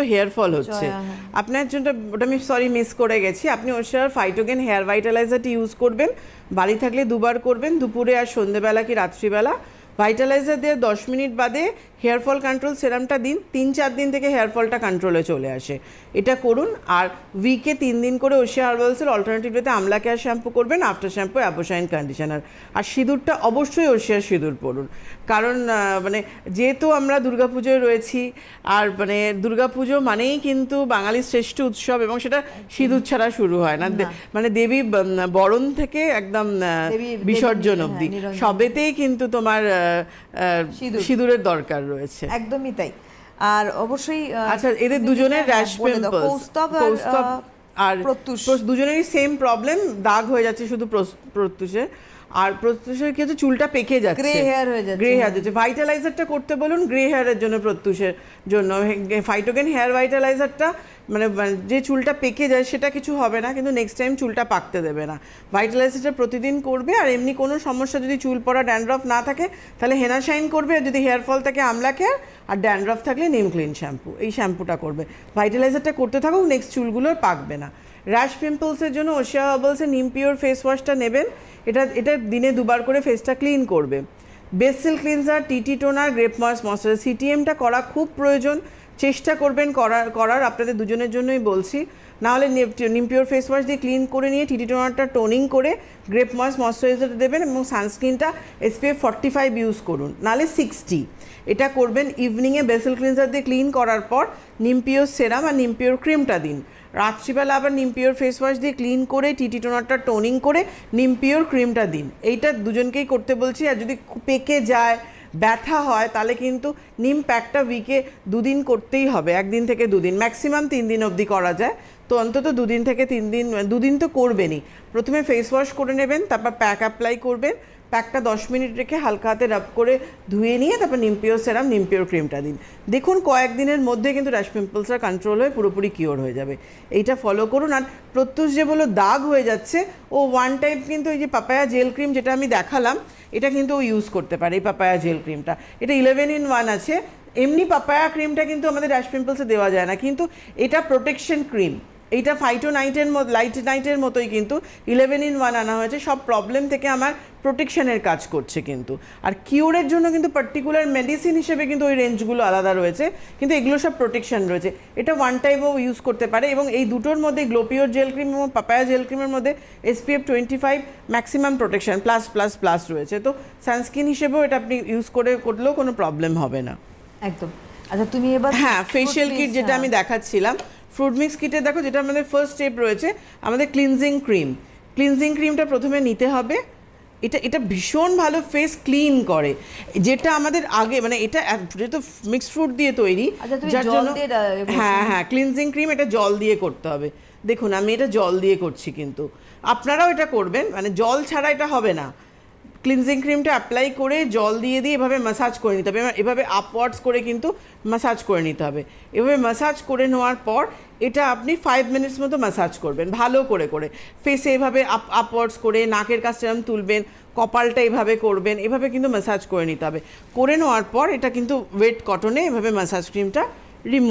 Hair fall হচ্ছে। হ্যাঁ। আপনার জন্য ওটা আমি সরি মিস করে গেছি। আপনি ওর ফাইটোগেন হেয়ার ভাইটালাইজারটি ইউজ করবেন বাড়ি থাকলে দুবার করবেন দুপুরে আর সন্ধেবেলা কি রাত্রিবেলা। ভাইটালাইজার দিয়ে দশ মিনিট বাদে হেয়ার ফল কন্ট্রোল সেরামটা দিন। তিন চার দিন থেকে হেয়ার ফলটা কন্ট্রোলে চলে আসে। এটা করুন। আর উইকে তিন দিন করে ওশিয়া হার্বালসের অল্টারনেটিভতে আমলা কেয়ার শ্যাম্পু করবেন আফটার শ্যাম্পু অ্যাপোসাইন কন্ডিশনার আর সিঁদুরটা অবশ্যই ওশিয়ার সিঁদুর পরুন। কারণ মানে যেহেতু আমরা দুর্গাপুজোয় রয়েছি আর মানে দুর্গাপুজো মানেই কিন্তু বাঙালির শ্রেষ্ঠ উৎসব এবং সেটা সিঁদুর ছাড়া শুরু হয় না। মানে দেবী বরণ থেকে একদম বিসর্জন দেবী- অবধি। হ্যাঁ, সবেতেই কিন্তু তোমার। সিঁদুরের দরকার রয়েছে। একদমই তাই। আর অবশ্যই আচ্ছা এদের দুজনের র্যাশ পিম্পলস কৌস্তব আর, প্রত্যুষ। দুজনেরই সেম প্রবলেম দাগ হয়ে যাচ্ছে শুধু প্রত্যুষে। আর প্রত্যুষের কি হচ্ছে চুলটা পেকে যাচ্ছে। গ্রে হেয়ার হয়ে যাচ্ছে, গ্রে হেয়ার হ্যাঁ। যাচ্ছে। ভাইটালাইজারটা করতে বলুন গ্রে হেয়ারের জন্য প্রত্যুষের জন্য। ফাইটোগেন হেয়ার ভাইটালাইজারটা মানে যে চুলটা পেকে যায় সেটা কিছু হবে না কিন্তু নেক্সট টাইম চুলটা পাকতে দেবে না। ভাইটালাইজারটা প্রতিদিন করবে আর এমনি কোনো সমস্যা যদি চুল পড়া ড্যান্ড্রফ না থাকে তাহলে হেনা শাইন করবে আর যদি হেয়ার ফল থাকে আমলা কেয়ার আর ড্যান্ড্রফ থাকলে নিম ক্লিন শ্যাম্পু এই শ্যাম্পুটা করবে। ভাইটালাইজারটা করতে থাকুক নেক্সট চুলগুলো পাকবে না। র্যাশ পিম্পলসের জন্য ওশিয়া হার্বালসের নিম পিওর ফেস ওয়াশটা নেবেন। এটা এটা দিনে দুবার করে ফেসটা ক্লিন করবে। Basil cleanser TT toner grape ময়েস moisturiser সিটিএমটা করা খুব প্রয়োজন। চেষ্টা করবেন করার করার, আপনাদের দুজনের জন্যই বলছি। নাহলে নিমপিওর ফেস ওয়াশ দিয়ে ক্লিন করে নিয়ে টিটি টোনারটা টোনিং করে গ্রেপ মাস ময়শ্চারাইজার দেবেন এবং সানস্ক্রিনটা এসপিএফ ফর্টি ফাইভ ইউজ করুন। নাহলে সিক্সটি এটা করবেন ইভিনিংয়ে বেসিল ক্লিনজার দিয়ে ক্লিন করার পর নিমপিওর সেরাম আর নিমপিওর ক্রিমটা দিন। রাত্রিবেলা আবার নিমপিওর ফেস ওয়াশ দিয়ে ক্লিন করে টিটি টোনারটা টোনিং করে নিমপিওর ক্রিমটা দিন। এইটা দুজনকেই করতে বলছি, আর যদি পেকে যায়, ব্যথা হয়, তাহলে কিন্তু নিম প্যাকটা উইকে দুদিন করতেই হবে, একদিন থেকে দুদিন ম্যাক্সিমাম তিন দিন অবধি করা যায়। তো অন্তত দুদিন থেকে তিন দিন দুদিন তো করবেনই। প্রথমে ফেস ওয়াশ করে নেবেন, তারপর প্যাক অ্যাপ্লাই করবেন প্যাকটা দশ মিনিট রেখে হালকা হাতে রাব করে ধুয়ে নিয়ে তারপর নিমপিওর সেরাম নিমপিওর ক্রিমটা দিন। দেখুন কয়েকদিনের মধ্যে কিন্তু র্যাশ পিম্পলসটা কন্ট্রোল হয়ে পুরোপুরি কিওর হয়ে যাবে। এইটা ফলো করুন। আর প্রত্যুষ যে বলো দাগ হয়ে যাচ্ছে, ও ওয়ান টাইম কিন্তু এই যে পাপায়া জেল ক্রিম যেটা আমি দেখালাম, এটা কিন্তু ও ইউজ করতে পারে এই পাপায়া জেল ক্রিমটা এটা ইলেভেন ইন ওয়ান আছে। এমনি পাপায়া ক্রিমটা কিন্তু আমাদের র্যাশ পিম্পলসে দেওয়া যায় না। কিন্তু এটা প্রোটেকশন ক্রিম এইটা ফাইটো নাইটের মতো লাইট নাইটের মতোই কিন্তু ইলেভেন ইন ওয়ান আনা হয়েছে। সব প্রবলেম থেকে আমার প্রোটেকশনের কাজ করছে কিন্তু। আর কিওরের জন্য কিন্তু পার্টিকুলার মেডিসিন হিসেবে কিন্তু ওই রেঞ্জগুলো আলাদা রয়েছে। কিন্তু এগুলো সব প্রোটেকশন রয়েছে। এটা ওয়ান টাইমও ইউজ করতে পারে এবং এই দুটোর মধ্যে গ্লোপিওর জেল ক্রিম এবং পাপায়া জেল ক্রিমের মধ্যে SPF twenty five maximum protection plus plus plus রয়েছে। তো সানস্ক্রিন হিসেবেও এটা আপনি ইউজ করে করলেও কোনো প্রবলেম হবে না। একদম। আচ্ছা তুমি এবার হ্যাঁ ফেশিয়াল কিট যেটা হ্যাঁ। আমি দেখাচ্ছিলাম ফ্রুট মিক্স কিটে দেখো যেটা আমাদের ফার্স্ট স্টেপ রয়েছে আমাদের ক্লিনজিং ক্রিম ক্লিনজিং ক্রিমটা প্রথমে নিতে হবে। এটা এটা ভীষণ ভালো ফেস ক্লিন করে। যেটা আমাদের আগে মানে এটা যেহেতু মিক্সড ফ্রুট দিয়ে তৈরি আচ্ছা, যার জন্য? হ্যাঁ হ্যাঁ ক্লিনজিং ক্রিম এটা জল দিয়ে করতে হবে। দেখুন আমি এটা জল দিয়ে করছি কিন্তু। আপনারাও এটা করবেন মানে জল ছাড়া এটা হবে না। ক্লিনজিং ক্রিমটা অ্যাপ্লাই করে জল দিয়ে দিয়ে এভাবে ম্যাসাজ করে নিতে হবে। এভাবে আপওয়ার্ডস করে কিন্তু ম্যাসাজ করে নিতে হবে। এভাবে ম্যাসাজ করে নেওয়ার পর এটা আপনি ফাইভ মিনিটস মতো ম্যাসাজ করবেন, ভালো করে করে। ফেসে এভাবে আপ আপওয়ার্ডস করে, নাকের কাছে এরম তুলবেন, কপালটা এভাবে করবেন, এভাবে কিন্তু ম্যাসাজ করে নিতে হবে। করে নেওয়ার পর এটা কিন্তু ওয়েট কটনে এভাবে ম্যাসাজ ক্রিমটা রিমুভ